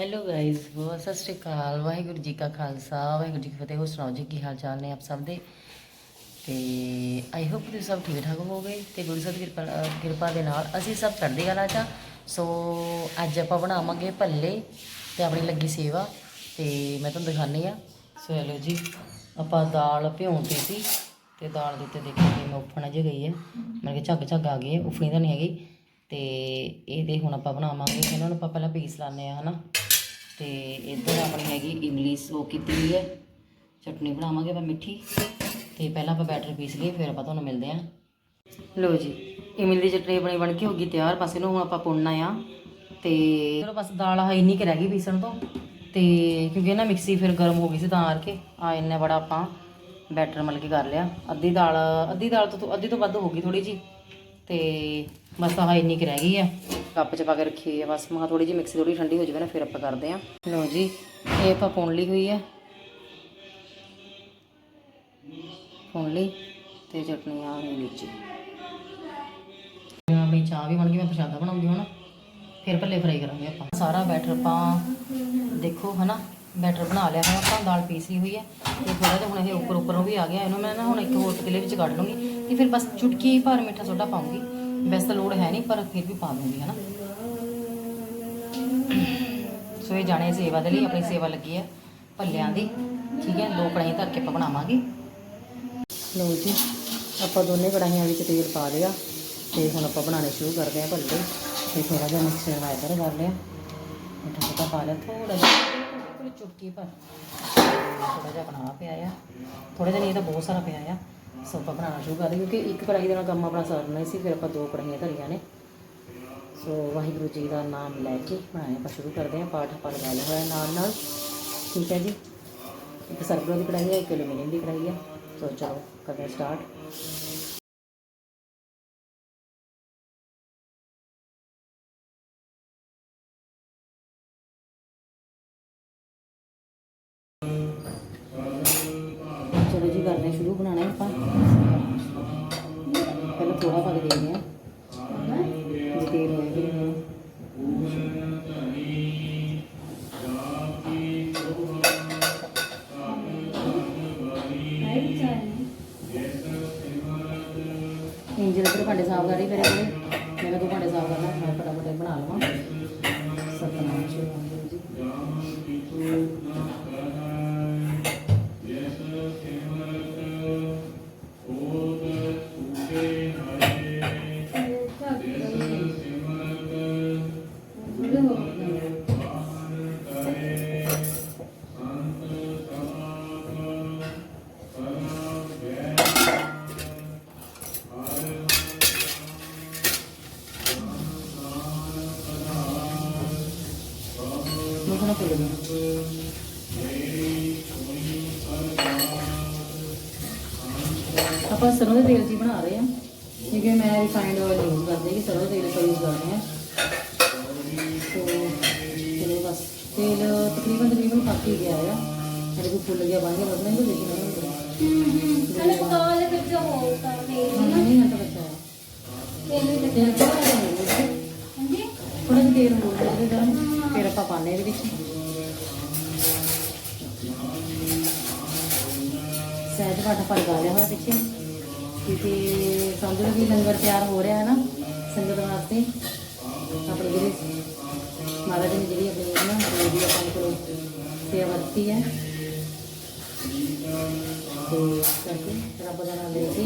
Hello guys ਬਹੁਤ ਸਤਿ ਸ਼੍ਰੀ ਅਕਾਲ, ਵਾਹਿਗੁਰੂ ਜੀ ਕਾ ਖਾਲਸਾ, ਵਾਹਿਗੁਰੂ ਜੀ ਕੀ ਫਤਿਹ। ਹੋਰ ਸੁਣਾਓ ਜੀ, ਕੀ ਹਾਲ ਚਾਲ ਨੇ ਆਪ ਸਭ ਦੇ? ਤੇ ਆਈ ਹੋਪ ਤੁਸੀਂ ਸਭ ਠੀਕ ਠਾਕ ਹੋਵੋਗੇ ਤੇ ਗੁਰੂ ਸਾਹਿਬ ਦੀ ਕਿਰਪਾ ਕਿਰਪਾ ਦੇ ਨਾਲ ਅਸੀਂ ਸਭ ਚੜ੍ਹਦੀ ਕਲਾ ਚ ਸੋ ਅੱਜ ਆਪਾਂ ਬਣਾਵਾਂਗੇ ਭੱਲੇ ਤੇ ਆਪਣੀ ਲੱਗੀ ਸੇਵਾ ਤੇ ਮੈਂ ਤੁਹਾਨੂੰ ਦਿਖਾਣੀ ਆ ਸੋ ਹੈਲੋ ਜੀ, ਆਪਾਂ ਦਾਲ ਭਿਉਂਤੀ ਸੀ ਤੇ ਦਾਲ ਦੇ ਉੱਤੇ ਦੇਖੋ ਕਿ ਉਫਣ ਜਿਹੀ ਗਈ ਹੈ। ਮਤਲਬ ਕਿ ਝੱਗ ਝੱਗ ਆ ਗਈ ਹੈ, ਉਫਣੀ ਤਾਂ ਨਹੀਂ ਹੈਗੀ। ਤੇ ਇਹਦੇ ਹੁਣ ਆਪਾਂ ਬਣਾਵਾਂਗੇ, ਇਹਨਾਂ ਨੂੰ ਆਪਾਂ ਪਹਿਲਾਂ ਪੀਸ ਲਾਣੇ ਆ ਹਨਾ? ਤੇ ਇੱਧਰ ਆਪਣੀ ਹੈਗੀ ਇਮਲੀ ਸੋ ਕੀਤੀ ਹੋਈ ਹੈ। ਚਟਨੀ ਬਣਾਵਾਂਗੇ ਆਪਾਂ ਮਿੱਠੀ। ਤੇ ਪਹਿਲਾਂ ਆਪਾਂ ਬੈਟਰ ਪੀਸ ਲਈਏ, ਫਿਰ ਆਪਾਂ ਤੁਹਾਨੂੰ ਮਿਲਦੇ ਆਂ ਲਓ ਜੀ, ਇਮਲੀ ਦੀ ਚਟਨੀ ਆਪਣੀ ਬਣ ਕੇ ਹੋ ਗਈ ਤਿਆਰ। ਬਸ ਇਹਨੂੰ ਹੁਣ ਆਪਾਂ ਪੁੰਨਣਾ ਆ। ਤੇ ਚਲੋ ਬਸ ਦਾਲ ਹੈ ਇੰਨੀ ਕਿ ਰਹਿ ਗਈ ਪੀਸਣ ਤੋਂ। ਤੇ ਕਿਉਂਕਿ ਨਾ ਮਿਕਸੀ ਫਿਰ ਗਰਮ ਹੋ ਗਈ ਸੀ ਤਾਂ ਕਰਕੇ ਆ ਇੰਨਾ ਬੜਾ ਆਪਾਂ ਬੈਟਰ ਮਤਲਬ ਕਿ ਕਰ ਲਿਆ। ਅੱਧੀ ਦਾਲ ਅੱਧੀ ਦਾਲ ਤੋਂ, ਅੱਧੀ ਤੋਂ ਵੱਧ ਹੋ ਗਈ ਥੋੜੀ ਜੀ ਤੇ ਬਸ ਆਹ ਇੰਨੀ ਕਿ ਰਹਿ ਗਈ ਆ। ਕੱਪ 'ਚ ਪਾ ਕੇ ਰੱਖੀ ਹੋਈ ਆ ਬਸ। ਮਾ ਥੋੜੀ ਜੀ ਮਿਕਸੀ ਥੋੜੀ ਠੰਡੀ ਹੋ ਜਾਵੇ ਨਾ ਫਿਰ ਆਪਾਂ ਕਰਦੇ ਆ ਲਓ ਜੀ ਇਹ ਆਪਾਂ ਪੁੰਨ ਲਈ ਹੋਈ ਆ। ਪੁੰਨ ਲਈ ਤੇ ਚਟਨੀ ਆ ਰਹੀ ਵਿੱਚ ਆਪਣੀ ਚਾਹ ਵੀ ਬਣ ਗਈ ਮੈਂ ਪ੍ਰਸ਼ਾਦਾ ਬਣਾਉਂਗੀ ਹੁਣ ਫਿਰ ਭੱਲੇ ਫਰਾਈ ਕਰਾਂਗੇ ਆਪਾਂ। ਸਾਰਾ ਬੈਟਰ ਆਪਾਂ ਦੇਖੋ ਹਨਾ ਬੈਟਰ ਬਣਾ ਲਿਆ ਹੁਣ ਆਪਾਂ ਦਾਲ ਪੀਸੀ ਹੋਈ ਹੈ ਤੇ ਥੋੜਾ ਜਿਹਾ ਹੁਣ ਇਹ ਉੱਪਰ ਉੱਪਰੋਂ ਵੀ ਆ ਗਿਆ ਇਹਨੂੰ ਮੈਂ ਨਾ ਹੁਣ ਇੱਕ ਹੋਰ ਪਤੀਲੇ ਵਿੱਚ ਕੱਢ ਲੂੰਗੀ ਤੇ ਫਿਰ ਬਸ ਚੁਟਕੀ ਭਰ ਮਿੱਠਾ ਸੋਡਾ ਪਾਉਂਗੀ। ਵੈਸੇ ਤਾਂ ਲੋੜ ਹੈ ਨਹੀਂ, ਪਰ ਫਿਰ ਵੀ ਪਾ ਦੂੰਗੀ ਹਨਾ ਸੋ ਇਹ ਜਾਣੇ ਸੇਵਾ ਦੇ ਲਈ ਆਪਣੀ ਸੇਵਾ ਲੱਗੀ ਹੈ ਭੱਲਿਆਂ ਦੀ, ਠੀਕ ਹੈ? ਦੋ ਕੜਾਹੀਆਂ ਧਰ ਕੇ ਆਪਾਂ ਬਣਾਵਾਂਗੇ। ਲਓ ਜੀ, ਆਪਾਂ ਦੋਨੇ ਕੜਾਹੀਆਂ ਵਿੱਚ ਤੇਲ ਪਾ ਲਿਆ ਤੇ ਹੁਣ ਆਪਾਂ ਬਣਾਉਣੇ ਸ਼ੁਰੂ ਕਰਦੇ ਹਾਂ ਭੱਲੇ। ਤੇ ਥੋੜਾ ਜਿਹਾ ਮਿਕਸਰ ਵਾਈਪਰ ਕਰ ਲਿਆ। ਮਿੱਠਾ ਸੋਡਾ ਪਾ ਲਿਆ ਥੋੜਾ ਜਿਹਾ। ਚੁਟਕੀ ਭਰ। ਥੋੜਾ ਜਿਹਾ ਬਣਾ ਪਿਆ ਆ। ਥੋੜਾ ਜਿਹਾ ਨਹੀਂ, ਇਹ ਤਾਂ ਬਹੁਤ ਸਾਰਾ ਪਿਆ ਆ। ਸੋ ਆਪਾਂ ਬਣਾਉਣਾ ਸ਼ੁਰੂ ਕਰਦੇ ਕਿਉਂਕਿ ਇੱਕ ਕੜਾਹੀ ਦੇ ਨਾਲ ਕੰਮ ਆਪਣਾ ਸਰਨਾ ਹੀ ਸੀ, ਫਿਰ ਆਪਾਂ ਦੋ ਕੜਾਹੀਆਂ ਧਰੀਆਂ ਨੇ। ਸੋ ਵਾਹਿਗੁਰੂ ਜੀ ਦਾ ਨਾਮ ਲੈ ਕੇ ਬਣਾਇਆ, ਆਪਾਂ ਸ਼ੁਰੂ ਕਰਦੇ ਹਾਂ, ਪਾਠ ਆਪਾਂ ਲਗਾ ਲਿਆ ਹੋਇਆ ਨਾਲ ਨਾਲ। ਠੀਕ ਹੈ ਜੀ? ਇੱਕ ਸਰਗੁਣ ਦੀ ਕੜਾਹੀ ਹੈ, ਇੱਕ ਐਲੂਮੀਨੀਅਮ ਦੀ ਕੜਾਹੀ ਹੈ। ਸੋ ਚਲੋ ਕਰਦੇ ਸਟਾਰਟ ਆਪਾਂ ਸਰੋਂ ਦੇ ਤੇਲ 'ਚ ਹੀ ਬਣਾ ਰਹੇ ਹਾਂ ਕਿਉਂਕਿ ਮੈਂ ਰਿਫਾਈਂਡ ਆਇਲ ਯੂਜ਼ ਕਰਦੀ ਕਿ ਸਰੋਂ ਦੇ ਤੇਲ ਦਾ ਯੂਜ਼ ਕਰਦੇ ਹਾਂ ਸੋ ਚਲੋ ਗਿਆ ਬਸ ਨਹੀਂ ਦੇਖੀ ਨਹੀਂ ਅਰੇ ਕਾਲੇ ਵਿੱਚ ਹੋਤਾ ਤੇ ਨਹੀਂ ਨਾ ਤਾਂ ਬੱਚਾ ਤੇਲ ਵਿੱਚ ਤੇਲ ਥੋੜਾ ਜਿਹਾ ਤੇਲ ਹੋਰ ਦੇ ਗਰਮ। ਫਿਰ ਆਪਾਂ ਪਾਣੇ ਇਹਦੇ ਵਿੱਚ। ਸਹਿਜ ਘਾਟਾ ਪਰ ਗਾ ਲਿਆ ਹੋਇਆ ਪਿੱਛੇ ਕਿਉਂਕਿ ਸਮਝ ਲਓ ਕਿ ਲੰਗਰ ਤਿਆਰ ਹੋ ਰਿਹਾ ਹੈ ਨਾ ਸੰਗਤ ਵਾਸਤੇ। ਆਪਣੇ ਜਿਹੜੇ ਸੇਵਾ ਦਿੱਤੀ ਹੈ ਤੇ ਇਸ ਕਰਕੇ ਰੱਬ ਦਾ ਨਾਮ ਲੈ ਕੇ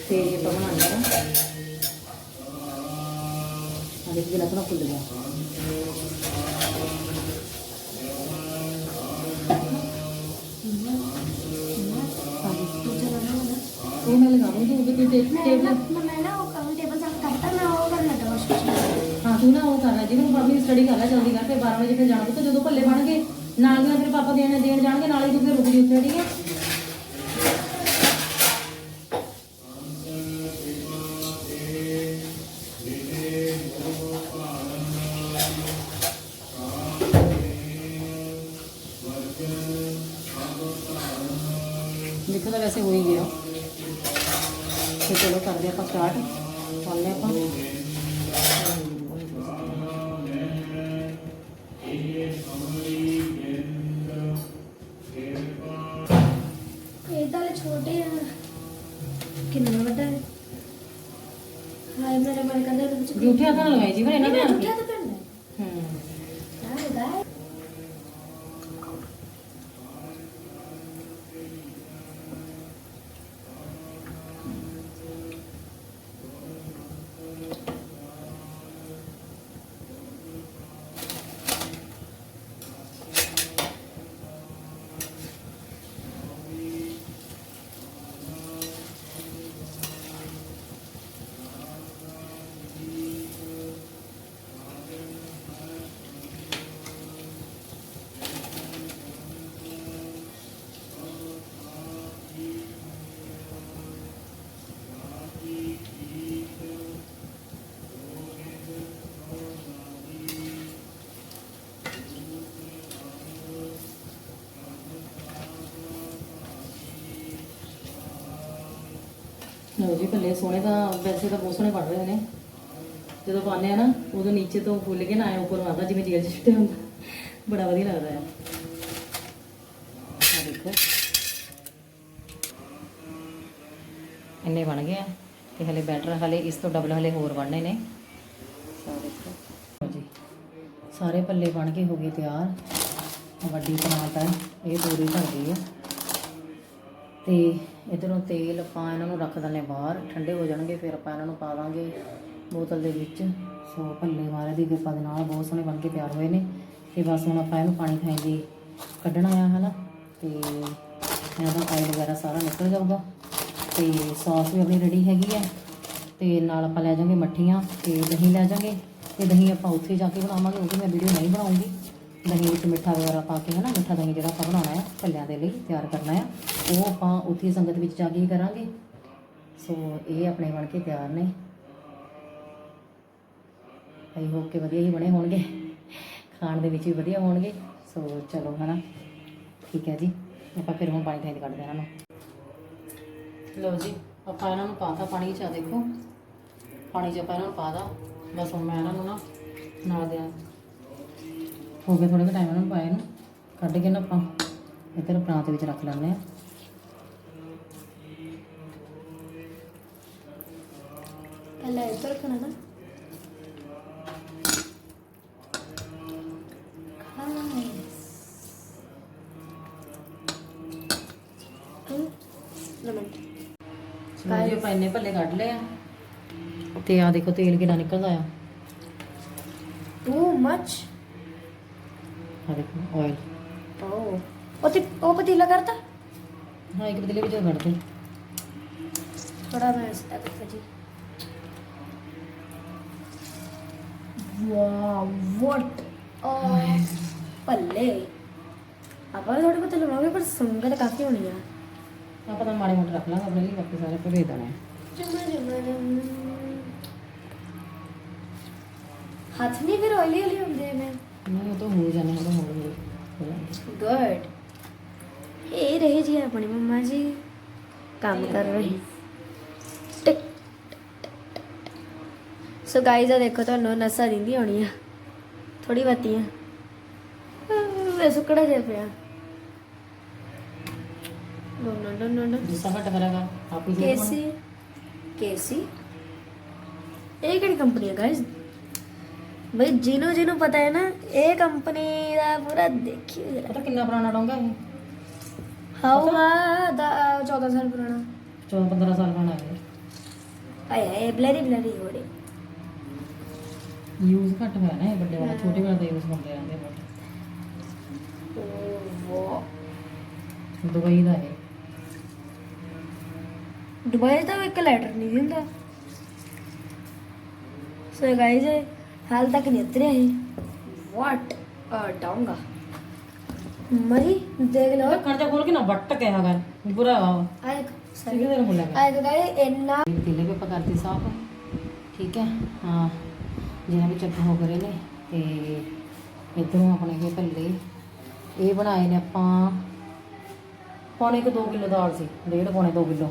ਫੇਰ ਇਹ ਆਪਾਂ ਬਣਾਉਂਦੇ ਹਾਂ ਆ ਦੇਖੋ ਜਿਹਾ ਆਪਣਾ ਫੁੱਲ ਗਿਆ ਉਹ ਮੈਂ ਲਗਾ ਦੂੰਗੀ ਉਹ ਵੀ ਤੇ ਟੇਬਲ ਮੈਂ ਨਾ ਉਹ ਕੰਮ ਟੇਬਲ ਸਾਫ਼ ਕਰਤਾ ਮੈਂ ਉਹ ਨਾਲ ਨਾਲ ਫਿਰ ਪਾਪਾ ਦੇਣ ਦੇਣ ਜਾਣਗੇ, ਨਾਲ ਹੀ ਤੂੰ ਫਿਰ ਰੁਕ ਜੀ ਉੱਥੇ, ਠੀਕ ਹੈ? ਕਰਦਾ ਇਹਦੇ ਵਿੱਚ ਜੂਠਿਆ ਤਾਂ ਲਗਾਈ ਲਓ ਜੀ ਭੱਲੇ ਸੋਹਣੇ ਤਾਂ ਵੈਸੇ ਤਾਂ ਬਹੁਤ ਸੋਹਣੇ ਬਣ ਰਹੇ ਨੇ। ਜਦੋਂ ਪਾਉਂਦੇ ਆ ਨਾ, ਉਦੋਂ ਨੀਚੇ ਤੋਂ ਫੁੱਲ ਕੇ ਨਾ ਆਏ, ਉੱਪਰ ਆਉਂਦਾ, ਜਿਵੇਂ ਜੇਲ੍ਹ 'ਚ ਛਿੱਟੇ ਹੁੰਦਾ। ਬੜਾ ਵਧੀਆ ਲੱਗਦਾ ਆ। ਆ ਦੇਖੋ। ਇੰਨੇ ਬਣ ਗਏ ਆ ਤੇ ਹਲੇ ਬੈਟਰ ਹਲੇ ਇਸ ਤੋਂ ਡਬਲ ਹਲੇ ਹੋਰ ਬਣਨੇ ਨੇ। ਦੇਖੋ। ਜੀ। ਸਾਰੇ ਪੱਲੇ ਬਣ ਕੇ ਹੋ ਗਏ ਤਿਆਰ। ਵੱਡੀ ਟਮਾਟਰ ਇਹ ਪੂਰੀ ਭਰ ਗਈ ਆ। ਤੇ ਇਧਰੋਂ ਤੇਲ ਆਪਾਂ ਇਹਨਾਂ ਨੂੰ ਰੱਖ ਦਿੰਦੇ ਬਾਹਰ, ਠੰਡੇ ਹੋ ਜਾਣਗੇ, ਫਿਰ ਆਪਾਂ ਇਹਨਾਂ ਨੂੰ ਪਾ ਦਾਂਗੇ ਬੋਤਲ ਦੇ ਵਿੱਚ। ਸੋ ਭੱਲੇ ਮਹਾਰਾਜ ਦੀ ਕਿਰਪਾ ਦੇ ਨਾਲ ਬਹੁਤ ਸੋਹਣੇ ਬਣ ਕੇ ਤਿਆਰ ਹੋਏ ਨੇ। ਤੇ ਬਸ ਹੁਣ ਆਪਾਂ ਇਹਨੂੰ ਪਾਣੀ ਖਾਈ ਦੀ ਕੱਢਣਾ ਆ, ਹਨਾ? ਤੇ ਇਹਨਾਂ ਦਾ ਆਇਲ ਵਗੈਰਾ ਸਾਰਾ ਨਿਕਲ ਜਾਊਗਾ। ਤੇ ਸੌਸ ਵੀ ਆਪਣੀ ਰੈਡੀ ਹੈਗੀ ਹੈ ਤੇ ਨਾਲ ਆਪਾਂ ਲੈ ਜਾਵਾਂਗੇ ਮੱਠੀਆਂ, ਤੇ ਦਹੀਂ ਲੈ ਜਾਵਾਂਗੇ। ਤੇ ਦਹੀਂ ਆਪਾਂ ਉੱਥੇ ਜਾ ਕੇ ਬਣਾਵਾਂਗੇ ਉਹਦੀ ਮੈਂ ਵੀਡੀਓ ਨਹੀਂ ਬਣਾਉਂਗੀ। ਦਹੀਂ ਵਿੱਚ ਮਿੱਠਾ ਵਗੈਰਾ ਪਾ ਕੇ ਹਨਾ, ਮਿੱਠਾ ਦਹੀਂ ਜਿਹੜਾ ਆਪਾਂ ਬਣਾਉਣਾ ਹੈ, ਭੱਲਿਆਂ ਦੇ ਲਈ ਤਿਆਰ ਕਰਨਾ ਹੈ, ਉਹ ਆਪਾਂ ਉੱਥੇ ਸੰਗਤ ਵਿੱਚ ਜਾ ਕੇ ਹੀ ਕਰਾਂਗੇ। ਸੋ ਇਹ ਆਪਣੇ ਬਣ ਕੇ ਤਿਆਰ ਨੇ। ਆਈ ਹੋਪ ਕਿ ਵਧੀਆ ਹੀ ਬਣੇ ਹੋਣਗੇ। ਖਾਣ ਦੇ ਵਿੱਚ ਵੀ ਵਧੀਆ ਹੋਣਗੇ। ਸੋ ਚਲੋ ਹਨਾ, ਠੀਕ ਹੈ ਜੀ। ਆਪਾਂ ਫਿਰ ਹੁਣ ਪਾਣੀ ਥਾਈ ਕੱਢਦੇ ਹਾਂ ਇਹਨਾਂ ਨੂੰ। ਲਓ ਜੀ, ਆਪਾਂ ਇਹਨਾਂ ਨੂੰ ਪਾਤਾ ਪਾਣੀ ਚ ਆ ਦੇਖੋ। ਪਾਣੀ ਚ ਆਪਾਂ ਇਹਨਾਂ ਨੂੰ ਪਾਦਾ ਬਸ ਹੁਣ ਮੈਂ ਇਹਨਾਂ ਨੂੰ ਨਾ ਨਾਲ ਦਿਆਂ। ਹੋ ਗਿਆ ਥੋੜਾ ਜਿਹਾ ਟਾਈਮ ਇਹਨਾਂ ਨੂੰ ਪਾਏ ਨੂੰ ਕੱਢ ਕੇ ਨਾ ਆਪਾਂ ਇੱਧਰ ਪ੍ਰਾਂਤ ਵਿੱਚ ਰੱਖ ਲੈਂਦੇ ਆ ਪਹਿਲਾਂ ਰੱਖਣਾ ਨਾ। ਆਪਾਂ ਇੰਨੇ ਭੱਲੇ ਕੱਢ ਲਏ ਆ। ਤੇ ਆ ਦੇਖੋ ਤੇਲ ਕਿੰਨਾ ਨਿਕਲਦਾ ਆ। ਟੂ ਮੱਚ ਆ ਦੇਖੋ ਆਇਲ ਓ ਉਹ ਤੇ ਉਹ ਪਤੀਲਾ ਕਰਤਾ? ਹਾਂ ਇੱਕ ਪਤੀਲੇ ਵਿੱਚ ਕੱਢ ਦੇ ਥੋੜਾ ਮੈਂ ਇਸ ਤੱਕ ਜੀ। ਵਾਓ ਵਾਟ ਆ ਪੱਲੇ ਆਪਾਂ ਥੋੜੇ ਬਹੁਤ ਲਵਾਂਗੇ ਪਰ ਸੰਗਤ ਕਾਫੀ ਹੋਣੀ ਆ। ਆਪਾਂ ਤਾਂ ਮਾੜੇ ਮੋਟੇ ਰੱਖ ਲਾਂਗੇ ਆਪਣੇ ਲਈ ਬਾਕੀ ਸਾਰੇ ਭੇਜ ਦੇਣੇ ਆ। ਜਮਾ ਜਮਾ ਜਮ ਹੱਥ ਨਹੀਂ ਫਿਰ ਹੌਲੀ ਹੌਲੀ ਹੁੰਦੇ ਨੇ। ਨਹੀਂ ਉਹ ਤਾਂ ਹੋ ਜਾਣੇ ਉਹ ਤਾਂ ਹੋ ਗਏ। ਹੋ ਜਾਣਗੇ। ਗੁੱਡ ਇਹ ਰਹੇ ਜੀ ਆਪਣੀ ਮੰਮਾ ਜੀ। ਕੰਮ ਕਰ ਰਹੀ। ਸੋ ਗਾਈਜ਼ ਆ ਦੇਖੋ ਤੁਹਾਨੂੰ ਨਸਾਂ ਦਿੰਦੀ ਹੋਣੀ ਆ ਥੋੜੀ ਬਾਤੀਆਂ ਵੇ ਸੁੱਕੜਾ ਜਿਹਾ ਪਿਆ। ਨੋ ਨੋ ਨੋ ਨੋ ਨੋ ਜਿਸ ਘੱਟ ਕਰਾਂਗਾ ਆਪ ਹੀ। ਕੇਸੀ ਕੇਸੀ। ਇਹ ਕਿਹੜੀ ਕੰਪਨੀ ਹੈ ਗਾਇਸ ਬਈ ਜਿਹਨੂੰ ਜਿਹਨੂੰ ਪਤਾ ਹੈ ਨਾ ਇਹ ਕੰਪਨੀ ਦਾ ਪੂਰਾ ਦੇਖਿਓ ਜਰਾ। ਪਤਾ ਕਿੰਨਾ ਪੁਰਾਣਾ ਡੋਂਗਾ ਇਹ? ਹਾਊਗਾ ਦਾ 14 ਸਾਲ ਪੁਰਾਣਾ। 14 15 ਸਾਲ ਪੁਰਾਣਾ ਹੈ ਆਏ ਆਏ ਬਲੈਰੀ ਬਲੈਰੀ ਹੋ ਰਹੀ। ਯੂਜ਼ ਘੱਟ ਹੋਇਆ ਨਾ ਇਹ ਵੱਡੇ ਵਾਲਾ ਛੋਟੇ ਵਾਲਾ ਤਾਂ ਯੂਜ਼ ਹੁੰਦੇ ਰਹਿੰਦੇ ਬਟ ਦੁਬਈ ਦਾ ਹੈ ਦੁਬਈ ਤਾਂ ਇੱਕ ਲੈਟਰ ਨਹੀਂ ਦਿੰਦਾ। ਸੋ ਗਾਇਜ਼ ਹਾਲ ਤੱਕ ਨਹੀਂ ਉਤਰਿਆ ਹੈ ਵਾਟ ਅ ਡੋਂਗਾ। ਮਰੀ ਦੇਖ ਲਓ। ਢੱਕਣ ਜਾ ਖੋਲ ਕੇ ਨਾ ਵੱਟ ਕੇ ਹੈਗਾ। ਬੁਰਾ ਆਏ ਸਹੀ ਨੂੰ ਬੋਲਾਂਗਾ ਆਏ ਗਾਇਜ਼ ਇੰਨਾ ਪਤੀਲੇ ਵੀ ਆਪਾਂ ਕਰਤੀ ਸਾਫ਼। ਠੀਕ ਹੈ ਹਾਂ। ਜਿਹਨਾਂ ਵਿੱਚ ਅੱਗ ਹੋ ਗਏ ਨੇ ਤੇ ਇਧਰੋਂ ਆਪਣੇ ਇਹ ਭੱਲੇ। ਇਹ ਬਣਾਏ ਨੇ ਆਪਾਂ ਪੌਣੇ ਕੁ 2 ਕਿਲੋ ਦਾਲ ਸੀ ਡੇਢ ਪੌਣੇ 2 ਕਿਲੋ।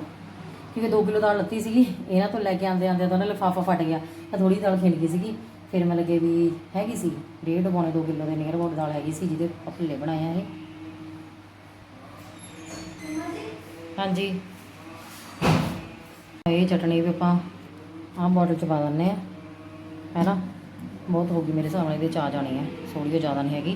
ਕਿਉਂਕਿ 2 ਕਿਲੋ ਦਾਲ ਲੱਤੀ ਸੀਗੀ ਇਹਨਾਂ ਤੋਂ ਲੈ ਕੇ ਆਂਦੇ ਆਂਦੇ ਤਾਂ ਨਾ ਲਿਫਾਫਾ ਫਟ ਗਿਆ ਤਾਂ ਥੋੜੀ ਦਾਲ ਖਿੰਡ ਗਈ ਸੀਗੀ। ਫਿਰ ਮੈਂ ਲੱਗੇ ਵੀ ਹੈਗੀ ਸੀ, ਡੇਢ ਪੌਣੇ 2 ਕਿਲੋ ਦੇ ਨੀਅਰ ਅਬਾਊਟ ਦਾਲ ਹੈਗੀ ਸੀ ਜਿਹਦੇ ਆਪਾਂ ਭੁੱਲੇ ਬਣਾਏ ਆ ਇਹ। ਹਾਂਜੀ। ਇਹ ਚਟਣੀ ਵੀ ਆਪਾਂ ਆਹ ਬੋਟਲ ਚ ਪਾ ਦਿੰਦੇ ਆ। ਹੈ ਨਾ? ਬਹੁਤ ਹੋ ਗਈ ਮੇਰੇ ਹਿਸਾਬ ਨਾਲ, ਇਹਦੇ ਚ ਆ ਜਾਣੀ ਹੈ ਥੋੜੀ ਜਿਹੀ ਜ਼ਿਆਦਾ ਨਹੀਂ ਹੈਗੀ।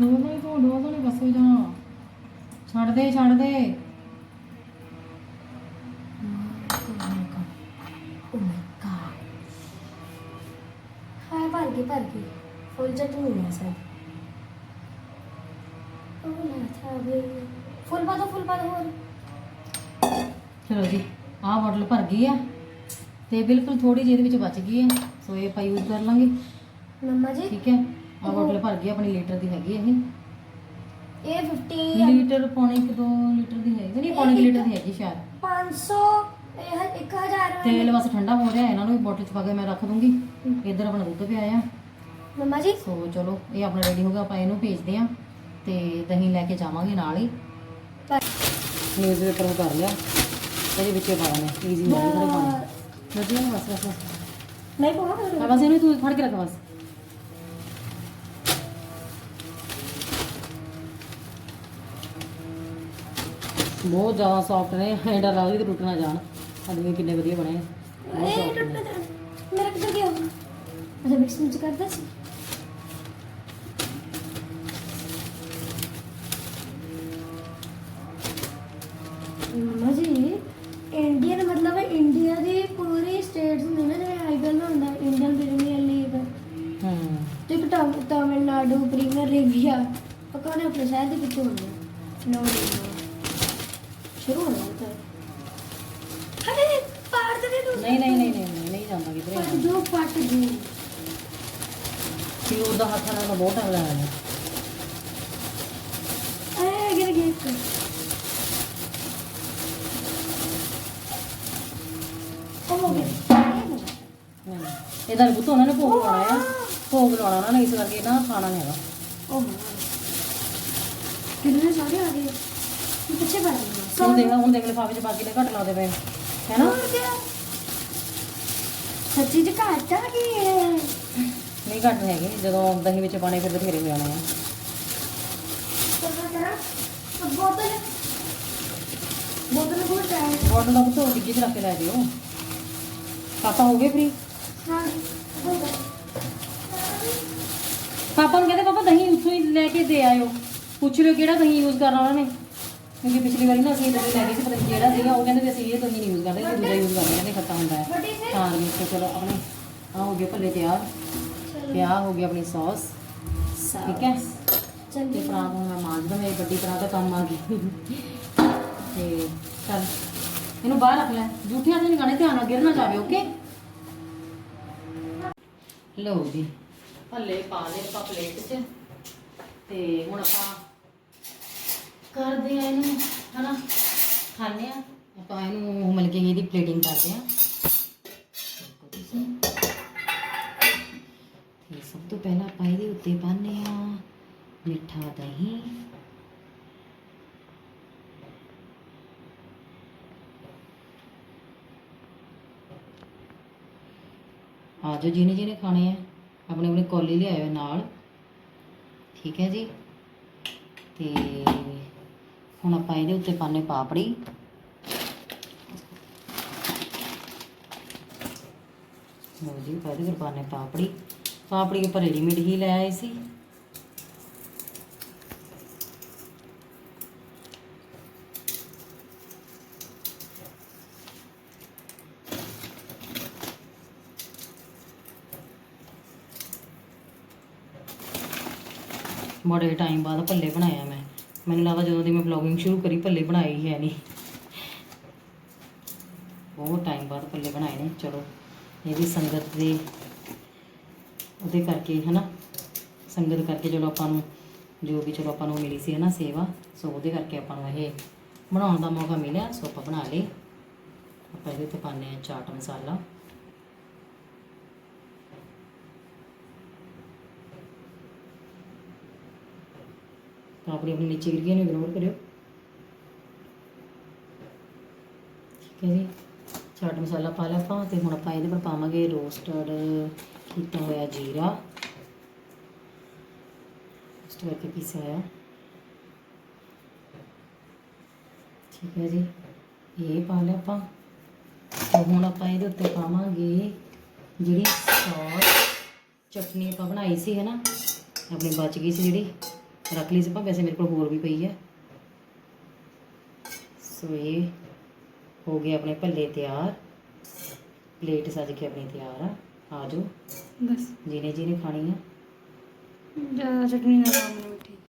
ਨਹੀਂ ਤੋਂ ਨਹੀਂ ਬਸ ਜਾਣਾ। ਛੱਡ ਦੇ ਛੱਡ ਦੇ। ਭਰ ਗਈ ਭਰ ਗਈ। ਫੁੱਲ ਚਟਨੀ ਹੈ ਸਰ ਉਹ ਨਾ ਥਾ ਵੀ। ਫੁੱਲ ਪਾ ਦੋ ਫੁੱਲ ਪਾ ਦੋ ਹੋਰ। ਚਲੋ ਜੀ ਆਹ ਬੋਟਲ ਭਰ ਗਈ ਆ। ਤੇ ਬਿਲਕੁਲ ਥੋੜੀ ਜਿਹੀ ਇਹਦੇ ਵਿੱਚ ਬਚ ਗਈ ਹੈ ਸੋ ਇਹ ਆਪਾਂ ਯੂਜ਼ ਕਰ ਲਾਂਗੇ। ਮੰਮਾ ਜੀ? ਠੀਕ ਹੈ। ਆਹ ਬੋਟਲ ਭਰ ਗਈ ਆਪਣੀ ਲੀਟਰ ਦੀ ਹੈਗੀ ਇਹ। ਇਹ 50 ਲੀਟਰ ਪੌਣੇ ਕਿ 2 ਲੀਟਰ ਦੀ ਹੈਗੀ ਨਹੀਂ ਪੌਣੇ ਕੁ ਲੀਟਰ ਦੀ ਹੈਗੀ ਸ਼ਾਇਦ। 500 ਇਹ 1000 ਤੇਲ ਬਸ ਠੰਡਾ ਹੋ ਰਿਹਾ ਇਹਨਾਂ ਨੂੰ ਵੀ ਬੋਟਲ ਚ ਪਾ ਕੇ ਮੈਂ ਰੱਖ ਦੂੰਗੀ। ਇੱਧਰ ਆਪਣਾ ਦੁੱਧ ਪਿਆ ਆ। ਮੰਮਾ ਜੀ? ਸੋ ਚਲੋ ਇਹ ਆਪਣਾ ਰੈਡੀ ਹੋ ਗਿਆ ਆਪਾਂ ਇਹਨੂੰ ਭੇਜਦੇ ਆ ਤੇ ਦਹੀਂ ਲੈ ਕੇ ਜਾਵਾਂਗੇ ਨਾਲ ਹੀ। ਨਿਊਜ਼ ਪੇਪਰ ਕਰ ਲਿਆ। ਇਹਦੇ ਵਿੱਚ ਪਾ ਦੇਣਾ ਈਜ਼ੀ ਹੋ ਥੋੜੇ ਪਾਣੀ ਵਧੀਆ ਨਾ ਬਸ ਬਸ ਬਸ। ਨਹੀਂ ਪਾਉਣਾ ਹਾਂ ਬਸ ਇਹਨੂੰ ਤੂੰ ਫੜ ਕੇ ਰੱਖ ਬਸ। ਬਹੁਤ ਜ਼ਿਆਦਾ ਸੌਫਟ ਨੇ ਐਂ ਡਰ ਲੱਗਦਾ ਕਿ ਟੁੱਟ ਨਾ ਜਾਣ ਆਦਮੀ ਕਿੰਨੇ ਵਧੀਆ ਬਣੇ। ਆ। ਬਹੁਤ ਇਹ soft ਟੁੱਟ ਨੇ। ਜਾਣਾ ਮੇਰਾ ਕਿੱਧਰ ਗਿਆ ਅੱਛਾ ਮਿਕਸ ਮਿਕਸ ਕਰਦਾ ਸੀ। ਮੰਮਾ ਜੀ ਇੰਡੀਅਨ ਮਤਲਬ ਇੰਡੀਆ ਦੀ ਪੂਰੀ ਸਟੇਟਸ ਨੇ ਨਾ ਜਿਵੇਂ ਆਈਪੀਐਲ ਹੁੰਦਾ ਇੰਡੀਅਨ ਪ੍ਰੀਮੀਅਰ ਲੀਗ ਹੂੰ। ਤੇ ਇੱਕ ਤਮ- ਤਾਮਿਲਨਾਡੂ ਪ੍ਰੀਮੀਅਰ ਲੀਗ ਆ ਨਹੀਂ ਆਪਣੇ ਸ਼ਹਿਰ ਦੇ ਕਿੱਥੇ ਹੁੰਦੇ। ਨੋ ਨੋ ਸ਼ੁਰੂ ਹੋਣਾ ਤਾਂ ਹਲੇ ਪਾਰ ਦੇ ਦੋ ਨਹੀਂ ਨਹੀਂ ਨਹੀਂ ਨਹੀਂ ਨਹੀਂ, ਨਹੀਂ ਜਾਂਦਾ ਕਿਧਰੇ ਪੱਟ ਫਿਰ ਉਹਦਾ ਹੱਥ ਨਾਲ ਤਾਂ ਬਹੁਤ ਟਾਈਮ ਲੱਗਦਾ। ਆਏ ਗਿਰ ਗਿਆ ਇੱਕ ਉਹ ਗਿਆ। ਨਹੀਂ। ਇਹਦਾ ਬੁੱਤ ਉਹਨਾਂ ਨੇ ਭੋਗ ਲਾਉਣਾ ਆ। ਭੋਗ ਲਾਉਣਾ ਉਹਨਾਂ ਨੇ ਇਸ ਕਰਕੇ ਨਾ ਖਾਣਾ ਨਹੀਂ ਹੈਗਾ। ਉਹ ਕਿੰਨੇ ਸਾਰੇ ਆ ਗਏ? ਪਿੱਛੇ ਪਾ ਹੁਣ ਦੇਖ ਹੁਣ ਦੇਖ ਲਿਫਾਫੇ ਚ ਬਾਕੀ ਨੇ ਘੱਟ ਲਾਉਂਦੇ ਪਏ ਹੈ ਨਾ? ਹੋਰ ਕਿਆ? ਸੱਚੀ ਚ ਘਾਟ ਆ ਗਈ ਹੈ ਨਹੀਂ ਘੱਟ ਹੈਗੇ। ਜਦੋਂ ਦਹੀਂ ਵਿੱਚ ਪਾਣੇ ਫਿਰ ਬਥੇਰੇ ਹੋ ਜਾਣੇ ਆ। ਕਰਨਾ ਕਰਾ ਬੋਤਲ। ਬੋਤਲ ਬਹੁਤ ਹੈ। ਬੋਟਲ ਦਾ ਬੁੱਤ ਡਿੱਗੀ ਚ ਰੱਖ ਕੇ ਲੈ ਜਿਓ। ਪਾਪਾ ਹੋ ਗਏ ਫ੍ਰੀ ਹਾਂ ਹੋ ਗਿਆ ਪਾਪਾ ਨੂੰ ਕਹਿੰਦੇ ਪਾਪਾ ਦਹੀਂ ਉੱਥੋਂ ਹੀ ਲੈ ਕੇ ਦੇ ਆਇਓ। ਪੁੱਛ ਲਿਓ ਕਿਹੜਾ ਦਹੀਂ ਯੂਜ਼ ਕਰਨਾ ਉਹਨਾਂ ਨੇ। ਕਿਉਂਕਿ ਪਿਛਲੀ ਵਾਰੀ ਨਾ ਅਸੀਂ ਦਹੀਂ ਲੈ ਗਏ ਸੀ ਪਤਾ ਨਹੀਂ ਕਿਹੜਾ ਸੀਗਾ ਉਹ ਕਹਿੰਦੇ ਵੀ ਅਸੀਂ ਇਹ ਦਹੀਂ ਨਹੀਂ ਯੂਜ਼ ਕਰਦੇ ਅਸੀਂ ਦੂਜਾ ਯੂਜ਼ ਕਰਦੇ ਕਹਿੰਦੇ ਖੱਟਾ ਹੁੰਦਾ ਹੈ। ਤਾਂ ਵਿੱਚ ਚਲੋ ਆਪਣੇ ਆ ਹੋ ਗਏ ਭੱਲੇ ਤਿਆਰ ਤੇ ਆਹ ਹੋ ਗਈ ਆਪਣੀ ਸੌਸ ਠੀਕ ਹੈ? ਤੇ ਚੰਗੀ ਪਰਾਂਠ ਨੂੰ ਮੈਂ ਮਾਂਜਦਾ ਮੇਰੀ ਵੱਡੀ ਪਰਾਂਠ ਦਾ ਕੰਮ ਆ ਗਈ ਤੇ ਚੱਲ ਇਹਨੂੰ ਬਾਹਰ ਰੱਖ ਲੈ ਜੂਠੀਆਂ ਤੇ ਨਹੀਂ ਗਾਣੇ ਧਿਆਨ ਨਾਲ ਗਿਰ ਨਾ ਜਾਵੇ ਓਕੇ ਲਓ ਜੀ ਭੱਲੇ ਪਾ ਲਏ ਆਪਾਂ ਪਲੇਟ 'ਚ ਤੇ ਹੁਣ ਆਪਾਂ ਕਰਦੇ ਆ ਇਹਨੂੰ, ਹਨਾ? ਖਾਣੇ ਆ। ਆਪਾਂ ਇਹਨੂੰ ਮਤਲਬ ਕਿ ਇਹਦੀ ਪਲੇਟਿੰਗ ਕਰਦੇ ਆ। ਦੇਖੋ ਸਭ ਤੋਂ ਪਹਿਲਾਂ ਆਪਾਂ ਇਹਦੇ ਉੱਤੇ ਪਾਉਂਦੇ ਆ ਮਿੱਠਾ ਦਹੀਂ। ਆ ਜਾਓ, ਜਿਹਨੇ ਜਿਹਨੇ ਖਾਣੇ ਆ, ਆਪਣੇ ਆਪਣੇ ਕੌਲੀ ਲਿਆਇਓ ਨਾਲ। ਠੀਕ ਹੈ ਜੀ? ਤੇ ਹੁਣ ਆਪਾਂ ਇਹਦੇ ਉੱਤੇ ਪਾਣੇ ਪਾਪੜੀ। ਲਓ ਜੀ ਪਹਿਲੇ ਫਿਰ ਪਾਣੇ ਪਾਪੜੀ। ਪਾਪੜੀ ਆਪਾਂ ਰੈਡੀਮੇਡ ਹੀ ਲੈ ਆਏ ਸੀ। ਬੜੇ ਟਾਈਮ ਬਾਅਦ ਭੱਲੇ ਬਣਾਇਆ ਮੈਂ। ਮੈਨੂੰ ਲੱਗਦਾ ਜਦੋਂ ਦੀ ਮੈਂ ਵਲੌਗਿੰਗ ਸ਼ੁਰੂ ਕਰੀ ਭੱਲੇ ਬਣਾਏ ਹੀ ਹੈ ਨਹੀਂ ਬਹੁਤ ਟਾਈਮ ਬਾਅਦ ਭੱਲੇ ਬਣਾਏ ਨੇ, ਚਲੋ। ਇਹਦੀ ਸੰਗਤ ਦੇ, ਉਹਦੇ ਕਰਕੇ ਹਨਾ। ਸੰਗਤ ਕਰਕੇ ਚਲੋ ਆਪਾਂ ਨੂੰ, ਜੋ ਵੀ ਚਲੋ ਆਪਾਂ ਨੂੰ ਮਿਲੀ ਸੀ ਹਨਾ ਸੇਵਾ, ਸੋ ਉਹਦੇ ਕਰਕੇ ਆਪਾਂ ਨੂੰ ਇਹ ਬਣਾਉਣ ਦਾ ਮੌਕਾ ਮਿਲਿਆ, ਸੋ ਆਪਾਂ ਬਣਾ ਲਈ ਆਪਾਂ ਇਹਦੇ ਤੇ ਪਾਉਂਦੇ ਆ ਚਾਟ ਮਸਾਲਾ। ਆਪਣੀ ਆਪਣੀ ਨੀਚੇ ਗਿਰ ਗਈ ਨੂੰ ਇਗਨੋਰ ਕਰਿਓ। ਠੀਕ ਹੈ ਜੀ। ਚਾਟ ਮਸਾਲਾ ਪਾ ਲਿਆ ਆਪਾਂ ਤੇ ਹੁਣ ਆਪਾਂ ਇਹਦੇ ਪਰ ਪਾਵਾਂਗੇ ਰੋਸਟਡ ਕੀਤਾ ਹੋਇਆ ਜੀਰਾ। ਰੋਸਟ ਕਰਕੇ ਪੀਸਿਆ ਹੋਇਆ ਠੀਕ ਹੈ ਜੀ। ਇਹ ਪਾ ਲਿਆ ਆਪਾਂ। ਤੇ ਹੁਣ ਆਪਾਂ ਇਹਦੇ ਉੱਤੇ ਪਾਵਾਂਗੇ ਜਿਹੜੀ ਸੌਸ ਚਟਨੀ ਆਪਾਂ ਬਣਾਈ ਸੀ, ਹੈ ਨਾ? ਆਪਣੀ ਬਚ ਗਈ ਸੀ ਜਿਹੜੀ। ਰੱਖ ਲਈ ਸੀ ਆਪਾਂ ਵੈਸੇ ਮੇਰੇ ਕੋਲ ਹੋਰ ਵੀ ਪਈ ਹੈ ਸੋ ਇਹ ਹੋ ਗਏ ਆਪਣੇ ਭੱਲੇ ਤਿਆਰ ਪਲੇਟ ਸਜ ਕੇ ਆਪਣੀ ਤਿਆਰ ਆ ਆ ਜਾਓ ਬਸ ਜਿਹਨੇ ਜਿਹਨੇ ਖਾਣੀ ਆ ਜ਼ਿਆਦਾ ਚਟਨੀ ਨਾ ਲਾਉਣੀ